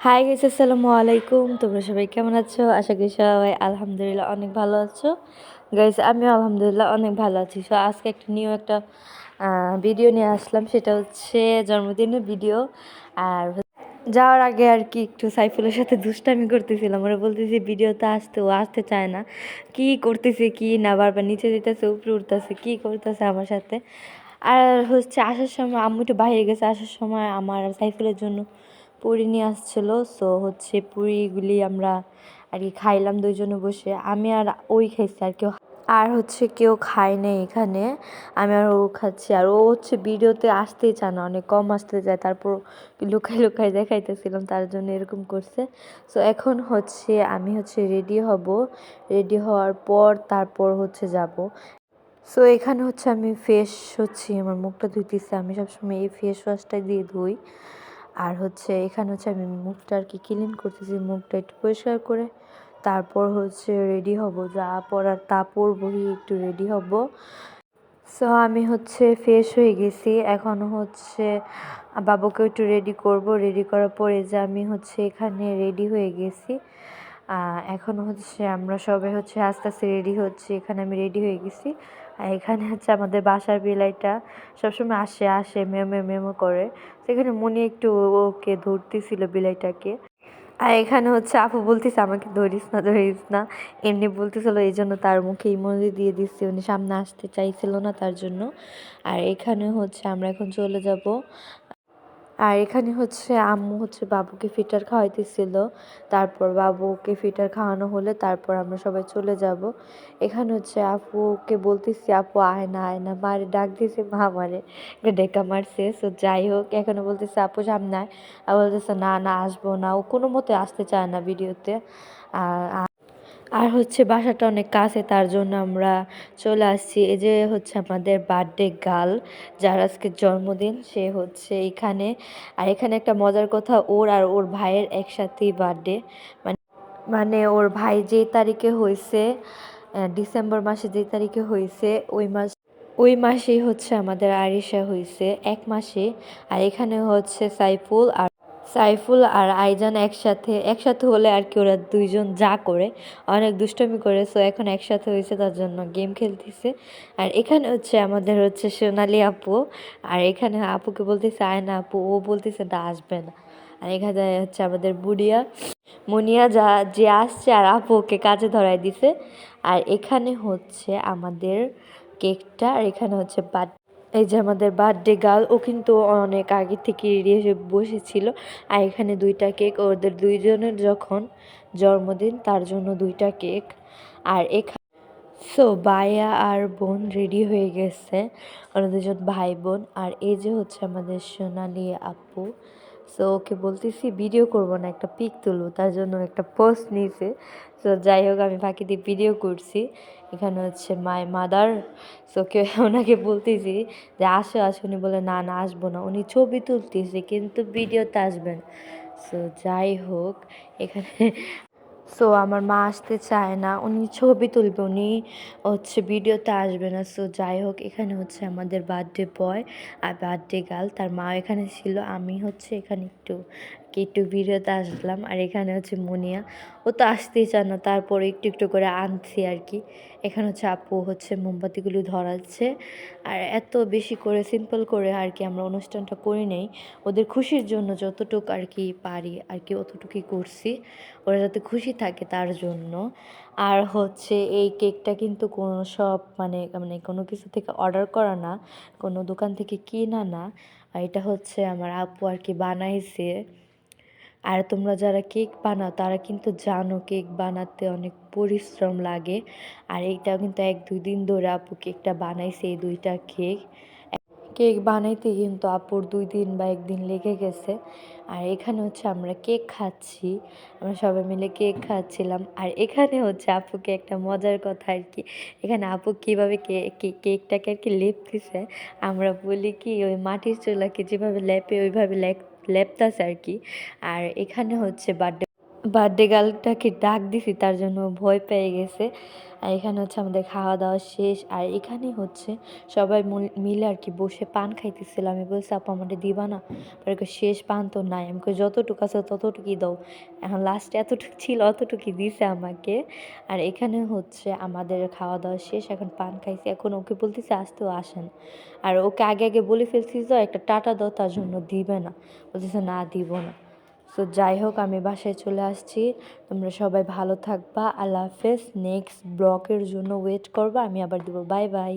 Hi guys আসসালামু আলাইকুম। তোমরা সবাই কেমন আছো? আশা করি সবাই আলহামদুলিল্লাহ অনেক ভালো আছো। গাইস আমিও আলহামদুলিল্লাহ অনেক ভালো আছি। সো আজকে একটা নিউ একটা ভিডিও নিয়ে আসলাম। সেটা হচ্ছে জন্মদিনের ভিডিও আর যাওয়ার আগে আর কি একটু সাইফুলের সাথে দুষ্টামি করতেছিলাম। ওরা বলতেছি ভিডিওতে আসতে, ও আসতে চায় না। কি করতেছে, কি না? বারবার নিচে যেতেছে, উপরে উঠতেছে, কি করতেছে আমার সাথে? আর হচ্ছে, আসার সময় আম্মু একটু বাইরে গেছে। আসার সময় আমার সাইফুলের জন্য পুরি নিয়ে আসছিল সো হচ্ছে পুরিগুলি আমরা আর কি খাইলাম দুইজনে বসে। আমি আর ওই খাইছি আর কেউ আর হচ্ছে কেউ খায় নাই এখানে। আমি আর ও খাচ্ছি। আর ও হচ্ছে ভিডিওতে আসতেই চায় না, অনেক কম আসতে যায় তারপর লুকাই লুকাই দেখাইতেছিলাম, তার জন্য এরকম করছে। সো এখন হচ্ছে আমি হচ্ছে রেডি হব। রেডি হওয়ার পর তারপর হচ্ছে যাব। সো এখানে হচ্ছে আমি ফেস হচ্ছে, আমার মুখটা ধুইতেছি। আমি সবসময় এই ফেস ওয়াশটাই দিয়ে ধুই। আর হচ্ছে এখানে হচ্ছে আমি মুখটা আর কি ক্লিন করতেছি, মুখটা একটু পরিষ্কার করে। তারপর হচ্ছে রেডি হব, যা পরার তা পরবই একটু রেডি হব। সো আমি হচ্ছে ফ্রেশ হয়ে গেছি। এখন হচ্ছে বাবুকে একটু রেডি করব। রেডি করার পরে যে আমি হচ্ছে এখানে রেডি হয়ে গেছি। এখন হচ্ছে আমরা সবাই হচ্ছে আস্তে আস্তে রেডি হচ্ছে, এখানে আমি রেডি হয়ে গেছি। আর এখানে হচ্ছে আমাদের বাসার বিলাইটা সবসময় আসে আসে মেমো মেমো করে। সেখানে মনে একটু ওকে ধরতেছিল বিলাইটাকে। আর এখানে হচ্ছে আপু বলতেছে, আমাকে ধরিস না ধরিস না। এমনি বলতেছিল এই জন্য তার মুখে ইমোজি দিয়ে দিচ্ছি, উনি সামনে আসতে চাইছিল না তার জন্য। আর এখানে হচ্ছে আমরা এখন চলে যাব আর এখানে হচ্ছে আম্মু হচ্ছে বাবুকে ফিটার খাওয়াইতেছিল। তারপর বাবুকে ফিটার খাওয়ানো হলে তারপর আমরা সবাই চলে যাব। এখানে হচ্ছে আপুকে বলতেছি, আপু, আয় না আয় না। মারে ডাক দিয়েছে মা মারে ডেকা মারছে। সো যাই হোক, এখানে বলতেছে, আপু, সামনে আর বলতেছে, না না, আসব না। ও কোনো মতে আসতে চায় না ভিডিওতে। আর হচ্ছে বাসাটা অনেক কাছে, তার জন্য আমরা চলে আসছি। এই যে হচ্ছে আমাদের বার্থডে গার্ল যার আজকে জন্মদিন, সে হচ্ছে এখানে। আর এখানে একটা মজার কথা, ওর আর ওর ভাইয়ের একসাথেই বার্থডে মানে মানে ওর ভাই যে তারিখে হয়েছে ডিসেম্বর মাসে যে তারিখে হয়েছে, ওই মাস, ওই মাসেই হচ্ছে আমাদের আরিশা হয়েছে, এক মাসে। আর এখানে হচ্ছে সাইফুল আর সাইফুল আর আইজান একসাথে একসাথে হলে আর কি ওরা দুইজন যা করে, অনেক দুষ্টমি করে সো এখন একসাথে হয়েছে, তার জন্য গেম খেলতেছে। আর এখানে হচ্ছে আমাদের হচ্ছে সোনালি আপু, আর এখানে আপুকে বলতেছে, আয় না আপু। ও বলতেছে না আসবে না। আর এখানে হচ্ছে আমাদের বুড়িয়া, মুনিয়া যা, যে আসছে আর আপু ওকে কাজে ধরাই দিছে। আর এখানে হচ্ছে আমাদের কেকটা আর এখানে হচ্ছে বাদ এই যে আমাদের বার্থডে গার্ল ও কিন্তু অনেক আগে থেকে রেডি হয়ে বসেছিল। আর এখানে দুইটা কেক ওদের দুইজনের যখন জন্মদিন, তার জন্য দুইটা কেক আর এখানে সো বায়া আর বোন রেডি হয়ে গেছে। ওনাদের জন্য ভাই বোন। আর এই যে হচ্ছে আমাদের সোনালি আপু। সো ওকে বলতেছি ভিডিও করব না, একটা পিক তুলবো। তার জন্য একটা পোস্ট নিয়েছে সো যাই হোক, আমি ফাঁকি দিয়ে ভিডিও করছি। এখানে হচ্ছে মাই মাদার সো কে ওনাকে বলতেছি যে, আসো আসো। উনি বলে, না না, আসব না। উনি ছবি তুলতেছে, কিন্তু ভিডিওতে আসবেন সো যাই হোক, এখানে সো আমার মা আসতে চায় না। উনি ছবি তুলবে, উনি হচ্ছে ভিডিওতে আসবে না। সো যাই হোক, এখানে হচ্ছে আমাদের বার্থডে বয় আর বার্থডে গার্ল তার মা এখানে ছিল, আমি হচ্ছে এখানে একটু একটু ভিডিওতে আসলাম। আর এখানে হচ্ছে মনিয়া। ও তো আসতেই চায় না, তারপরে একটু একটু করে আনছি আর কি। এখানে হচ্ছে আপু হচ্ছে মোমবাতিগুলি ধরাচ্ছে। আর এত বেশি করে সিম্পল করে আর কি আমরা অনুষ্ঠানটা করি নেই। ওদের খুশির জন্য যতটুকু আর কি পারি আর কি অতটুকুই করছি। ওরা যাতে খুশি থাকে তার জন্য। আর হচ্ছে এই কেকটা কিন্তু কোনো সব মানে মানে কোনো কিছু থেকে অর্ডার করা না, কোনো দোকান থেকে কিনা না। এটা হচ্ছে আমার আপু আর কি বানাইছে। আর তোমরা যারা কেক বানাও, তারা কিন্তু জানো কেক বানাতে অনেক পরিশ্রম লাগে। আর এইটা কিন্তু এক দুই দিন ধরে আপু কেকটা বানাইছে, এই দুইটা কেক। কেক বানাইতে কিন্তু আপুর দুই দিন বা একদিন লেগে গেছে। আর এখানে হচ্ছে আমরা কেক খাচ্ছি, আমরা সবাই মিলে কেক খাচ্ছিলাম। আর এখানে হচ্ছে আপুকে একটা মজার কথা আর কি, এখানে আপু কীভাবে কেকটাকে আর কি লেপতেছে আমরা বলি কি ওই মাটির চুলাকে যেভাবে লেপে, ওইভাবে লেপ লেপতাছে আর কি। আর এখানে হচ্ছে বার্থডে বার্থডে গার্লটাকে ডাক দিছি, তার জন্য ভয় পেয়ে গেছে। আর এখানে হচ্ছে আমাদের খাওয়া দাওয়া শেষ। আর এখানে হচ্ছে সবাই মুল- আর কি বসে পান খাইতেছিল। আমি বলছি, আপু, আমাদের দিবা না? পরে শেষ পান তো নাই। আমাকে যতটুকু আছে ততটুকুই দাও। এখন লাস্টে এতটুকু ছিল, অতটুকুই দিছে আমাকে। আর এখানে হচ্ছে আমাদের খাওয়া দাওয়া শেষ, এখন পান খাইছি। এখন ওকে বলতেছে আসতেও আসেন। আর ওকে আগে আগে বলে ফেলছি তো একটা টাটা দাও, তার জন্য দিবে না। বলতেছে, না, দিব না। সো যাই হোক আমি বাসায় চলে আসছি। তোমরা সবাই ভালো থাকবা। আল্লাহ হাফেজ। নেক্সট ব্লগের জন্য ওয়েট করবা। আমি আবার দেবো। Bye bye